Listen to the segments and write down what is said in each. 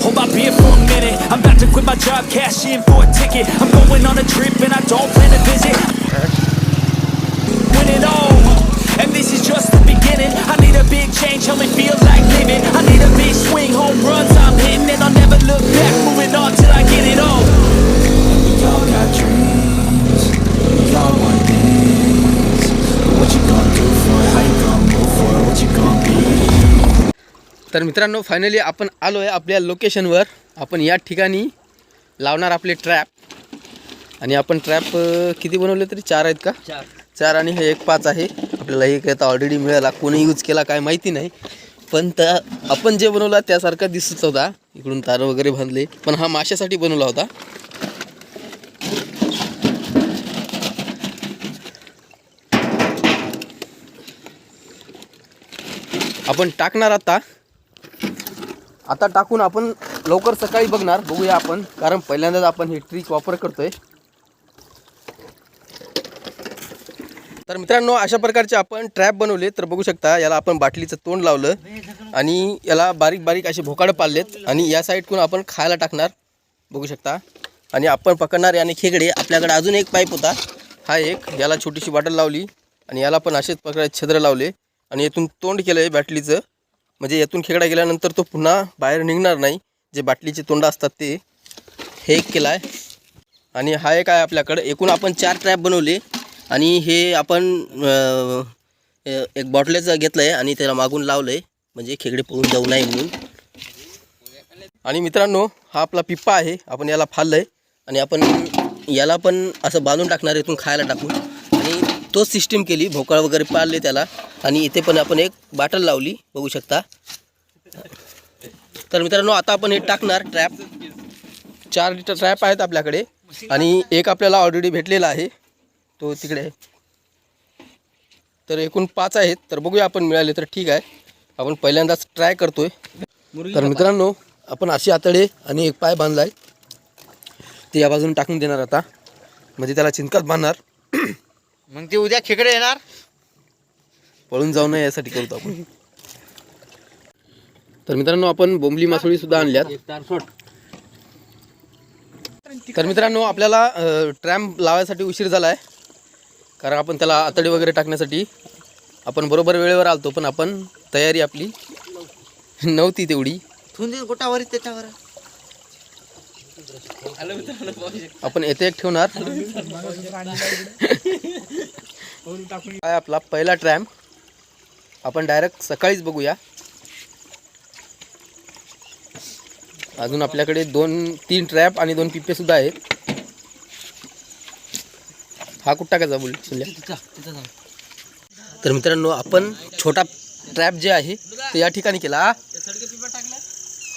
hold my beer for a minute. I'm about to quit my job, cash in for a ticket. I'm going on a trip, and I don't plan to visit. Win it all. And this is just the beginning. I need a big change, help me feel like living. I need a big swing, home runs I'm hitting, and I'll never look back. Moving on till I get it all. We all got dreams, तर मित्रांनो finally आपण आलो आहे आपल्या लोकेशनवर आपण या ठिकाणी लावणार आपले ट्रॅप आणि आपण ट्रॅप किती बनवले तरी? चार आहेत का? चार. चार आणि हे एक पाच आहे. आपल्याला एक आता ऑलरेडी मिळाला. कोणी यूज केला काय माहिती नाही. पण त्या आपण जे बनवला त्यासारखा दिसत होता. इकडून तार वगैरे बांधले. पण हा माशासाठी बनवला होता. आपण टाकणार आता. आता टाकून आपण लवकर सकाळी बघणार बघूया आपण. कारण पहिल्यांदाच आपण हे ट्रिक वापर करतोय. तर मित्रांनो अशा प्रकारचे आपण ट्रॅप बनवले तर बघू शकता याला आपण बाटलीचं तोंड लावलं आणि याला बारीक बारीक असे भोकाडं पाडलेत आणि या साईडकडून आपण खायला टाकणार बघू शकता. आणि आपण पकडणार याने खेकडे आपल्याकडे अजून एक पाईप होता. हा एक. याला छोटीशी बॉटल लावली आणि याला पण असेच प्रकारे छद्र लावले आणि यातून तोंड केलं आहे बॅटलीचं. म्हणजे यातून खेकडा गेल्यानंतर तो पुन्हा बाहेर निघणार नाही. जे बाटलीचे तोंड असतात ते हे एक केला आहे. आणि हा एक आहे आपल्याकडं. एकूण आपण चार ट्रॅप बनवले. आणि हे आपण एक बॉटलेचं घेतलं आहे आणि त्याला मागून लावलं आहे म्हणजे खेकडे पळून जाऊ नये म्हणून. आणि मित्रांनो हा आपला पिप्पा आहे. आपण याला फाललं आहे आणि आपण याला पण असं बांधून टाकणार आहे इथून खायला टाकून. तोच सिस्टीम केली भोकाळ वगैरे पाळले त्याला. आणि इथे पण आपण एक बाटल लावली बघू शकता. तर मित्रांनो आता आपण हे टाकणार ट्रॅप चार लिटर ट्रॅप आहेत आपल्याकडे. आणि एक आपल्याला ऑलरेडी भेटलेला आहे. तो तिकडे आहे. तर एकूण पाच आहेत. तर बघूया आपण मिळाले तर ठीक आहे. आपण पहिल्यांदाच ट्राय करतोय. तर मित्रांनो आपण अशी आतडे आणि एक पाय बांधला आहे ते या बाजून टाकून देणार आता. म्हणजे त्याला चिंतकात बांधणार. मग ते उद्या खेकडे येणार? पळून जाऊ नये यासाठी करतो आपण. तर मित्रांनो आपण बोंबली मासोळी सुद्धा आणल्यात. तर मित्रांनो आपल्याला ट्रॅम्प लावायसाठी उशीर झाला आहे कारण आपण त्याला आतडी वगैरे टाकण्यासाठी आपण बरोबर वेळेवर आलतो पण आपण तयारी आपली नव्हती तेवढी. थुंदी गोटावर त्याच्यावर. आपण येथे एक ठेवणार. काय आपला पहिला ट्रॅम्प आपण डायरेक्ट सकाळीच बघूया. अजून आपल्याकडे दोन तीन ट्रॅप आणि दोन पिप्पे सुद्धा आहेत. हा कुठं टाकायचा बोल तर मित्रांनो आपण छोटा ट्रॅप जे आहे ते या ठिकाणी केला.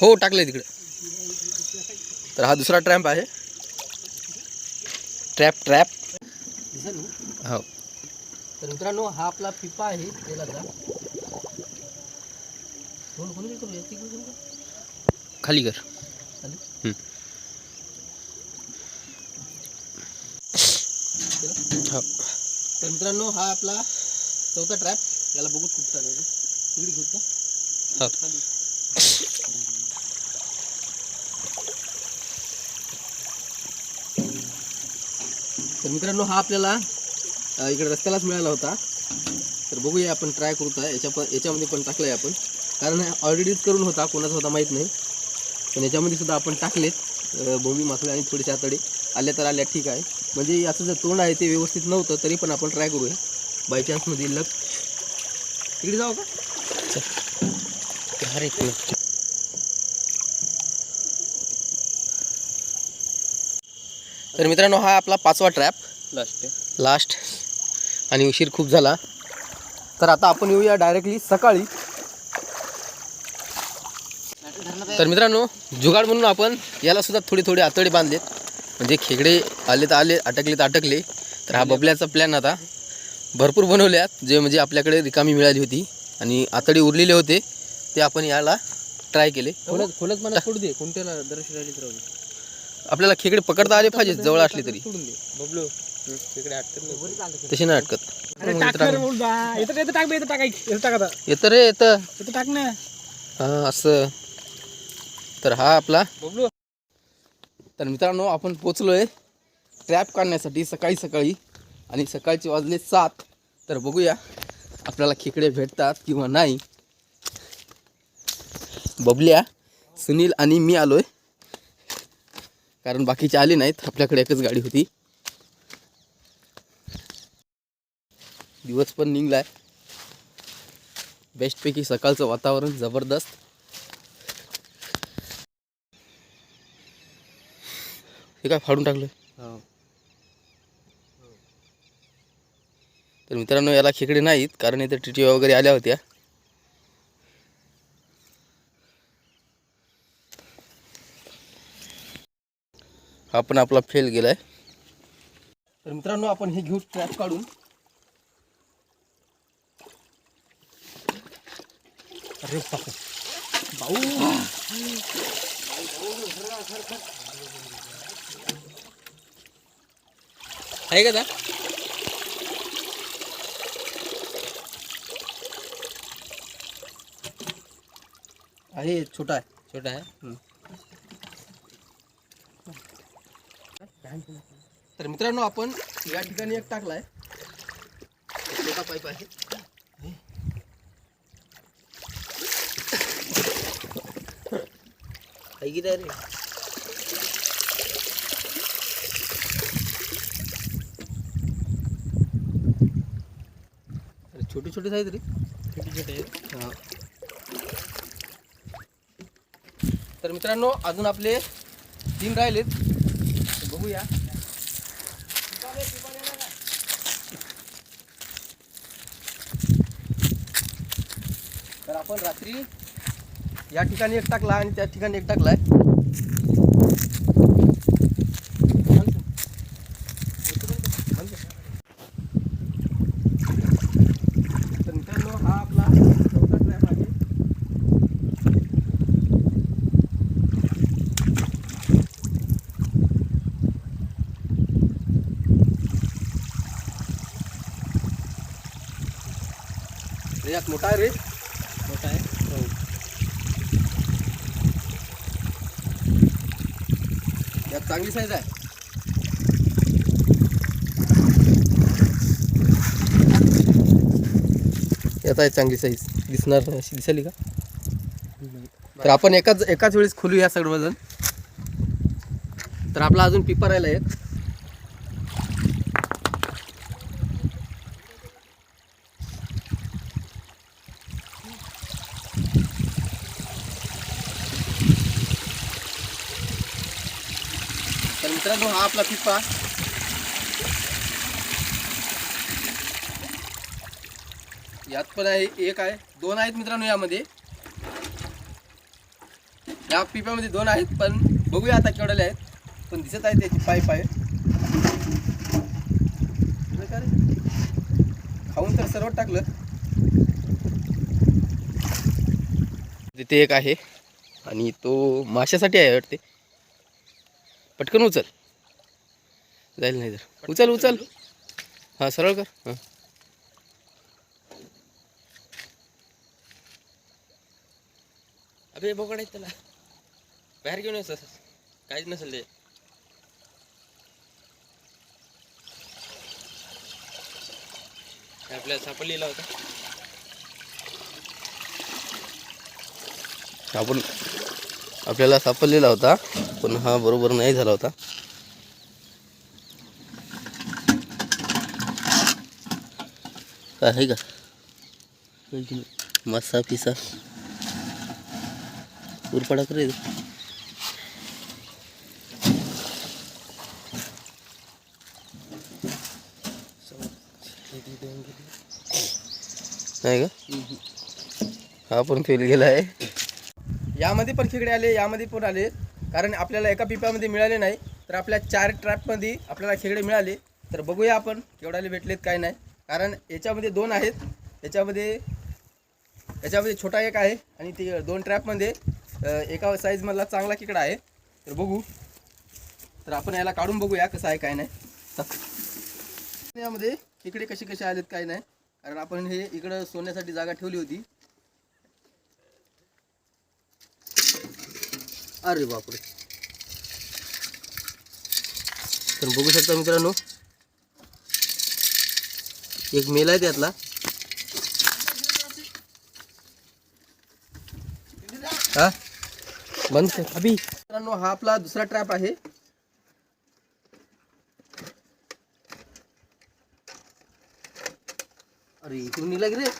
हो टाकलंय तिकडे. तर हा दुसरा ट्रॅम्प आहे. Trap trap. हो. तर मित्रांनो हा आपला पिपा आहे तेलाचा. का? खाली कर. हम्म. तर मित्रांनो हा आपला चौथा ट्रॅप. याला बघूच कुठचा तिकडे घेऊ तर मित्रांनो हा आपल्याला इकडे रस्त्यालाच मिळाला होता. तर बघूया आपण ट्राय करू आहे याच्या पण याच्यामध्ये पण टाकलं आहे आपण. कारण ऑलरेडीच करून होता कोणाचा होता माहीत नाही. पण याच्यामध्ये सुद्धा आपण टाकलेत भूमी बोंबी मासळे आणि थोडेसे आतडे. आल्या तर आल्या ठीक आहे. म्हणजे याचं जर तोंड आहे ते व्यवस्थित नव्हतं तरी पण आपण ट्राय करूया. बाय चान्समध्ये लक तिकडे जाऊ का? अरे एक मिनिट. तर मित्रांनो हा आपला पाचवा ट्रॅप लास्ट लास्ट आणि उशीर खूप झाला. तर आता आपण येऊया डायरेक्टली सकाळी. तर मित्रांनो जुगाड म्हणून आपण याला सुद्धा थोडे थोडे आतडे बांधलेत. म्हणजे खेकडे आले तर आले अटकले तर अटकले. तर हा बबल्याचा प्लॅन आता. भरपूर बनवल्यात जे म्हणजे आपल्याकडे रिकामी मिळाली होती. आणि आतडे उरलेले होते. ते आपण याला ट्राय केले. खोलत खोलत मला सोडू दे. कोणत्याला दर्शन राहिली तर. आपल्याला खेकडे पकडता आले पाहिजे जवळ असले तरी. सोडून दे. बबलू तिकडे अटकत तसे नाही अटकत अरे टाक ना रे मुलगा. इथं इथं टाक बे, इथं टाक ऐक. इथं टाक आता. येतं रे येतं इथं टाक ना. हा असं. तर हा आपला. बबलू. तर मित्रांनो आपण पोचलोय ट्रॅप काढण्यासाठी सकाळी सकाळी. आणि सकाळचे वाजले सात. तर बघूया आपल्याला खेकडे भेटतात किंवा नाही. बबल्या सुनील आणि मी आलोय. कारण बाकीचे आले नाहीत. आपल्याकडे एकच गाडी होती. दिवस पण निघलाय. बेस्टपैकी सकाळचं वातावरण जबरदस्त. हे काय फाडून टाकलं हो. तर मित्रांनो याला खेकडे नाहीत कारण इथे टिटी वगैरे आल्या होत्या. हा पण आपला फेल गेलाय तर मित्रांनो आपण हे घेऊ ट्रॅप काढून. अरे बापू आहे का आहे छोटा आहे. छोटा आहे? तर मित्रांनो आपण या ठिकाणी एक टाकलाय. छोटा पाईप आहे. रे? अरे छोटे छोटे आहेत रे. छोटे छोटे आहेत. हा. तर मित्रांनो अजून आपले तीन राहिलेत. बघूया. तर आपण रात्री या ठिकाणी एक टाकला आणि त्या ठिकाणी एक टाकलाय तर मित्रांनो हा आपला चौथा ट्रॅप आहे रे, यात मोठा आहे रे. मोठा आहे. हो. यात चांगली साईज आहे. यात आहे चांगली साईज दिसणार नाही. अशी दिसाली का? तर आपण एकाच एकाच वेळेस खोलू या सर्वजण तर आपला अजून पिपर राहिला एक. तर मित्रांनो हा आपला पिप्पा यात पण आहे एक आहे. दोन आहेत मित्रांनो यामध्ये. या पिप्यामध्ये दोन आहेत पण बघूया आता केवढ्याले आहेत. पण दिसत आहे त्याची पाईप आहे खाऊन तर सर्व टाकलं. तिथे एक आहे. आणि तो माशासाठी आहे वाटते. पटकन उचल. जाईल नाही तर. उचल उचल. हां सरळ कर. हां. अबे बोकड आहेत त्याला. बाहेर घेऊन येस काहीच नसेल ते. आपल्याला सापडलेला होता. आपण आपल्याला सापडलेला होता पण हा बरोबर नाही झाला होता. काय आहे का मासा पिसा. उरपाडा करे नाही का? हा पण फेल गेला आहे. यामध्ये पण खेकडे आले यामध्ये पण आले. कारण आपल्याला एका पिप्यामध्ये मिळाले नाही तर आपल्या चार ट्रॅपमध्ये आपल्याला खेकडे मिळाले. तर बघूया आपण केवढाले भेटलेत काय नाही. कारण याच्यामध्ये दोन आहेत. याच्यामध्ये याच्यामध्ये छोटा एक आहे आणि ते दोन ट्रॅपमध्ये एका साईजमधला चांगला खेकडा आहे. तर बघू. तर आपण याला काढून बघूया कसं आहे काय नाही. यामध्ये खेकडे कसे कसे आलेत काय नाही. कारण आपण हे इकडं सोन्यासाठी जागा ठेवली होती. अरे बापरे। तर बघू शकता मित्रांनो एक मेल आहे त्यातला. हा? बंद अभी. मित्रांनो हा आपला दुसरा ट्रॅप आहे. अरे इकडून निघला की रे?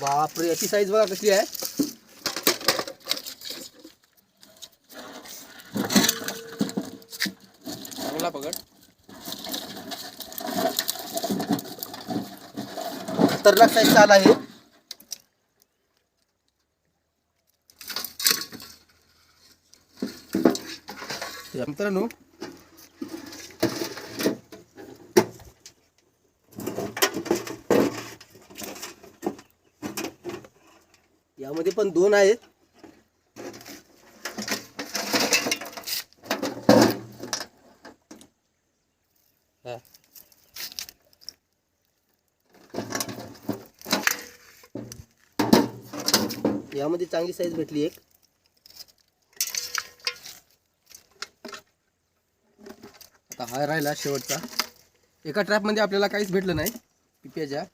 बापरे याची साईज बघा कसली आहे. पकड. खतरनाक साईज चाल आहे या मित्रांनो. यामध्ये पण दोन आहेत. यामध्ये चांगली साईज भेटली एक. आता हा राहिला शेवटचा. एका ट्रॅपमध्ये आपल्याला काहीच भेटलं नाही. पिप्याच्या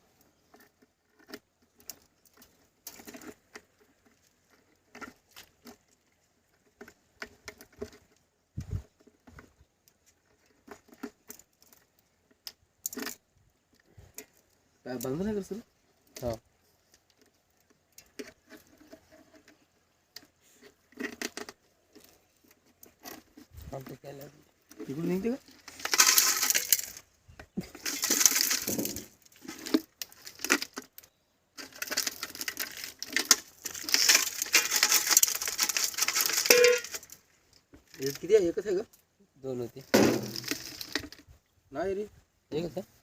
काय बंद नाही करशील तिकडून निघते का किती आहे एकच आहे का दोन होते नाही रे एकच आहे